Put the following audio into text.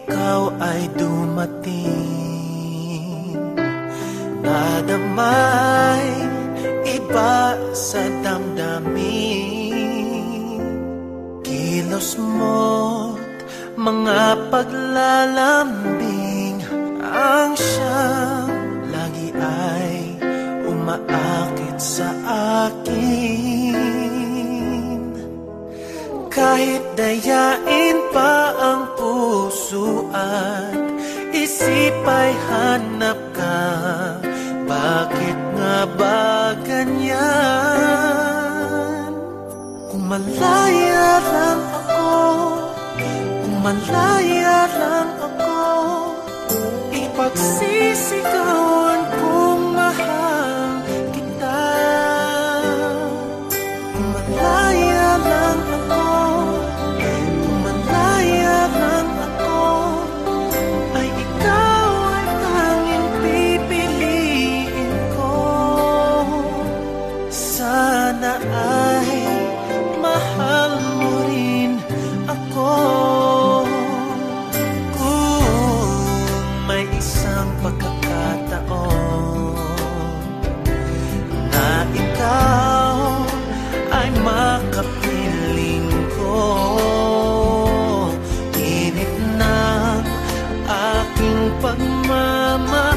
ikaw ay dumating. Nadamay iba sa damdamin. Kilos mo't mga paglalambing. Ang siyang lagi ay umaakit sa akin. Kahit dayain pa ang puso at isip hanap ka. Bakit nga ba ganyan? Kung malaya lang ako. Kung malaya lang ako. Ipagsisigaw isang pagkakataon na ikaw ay makapiling ko. Init na aking pagmamahal.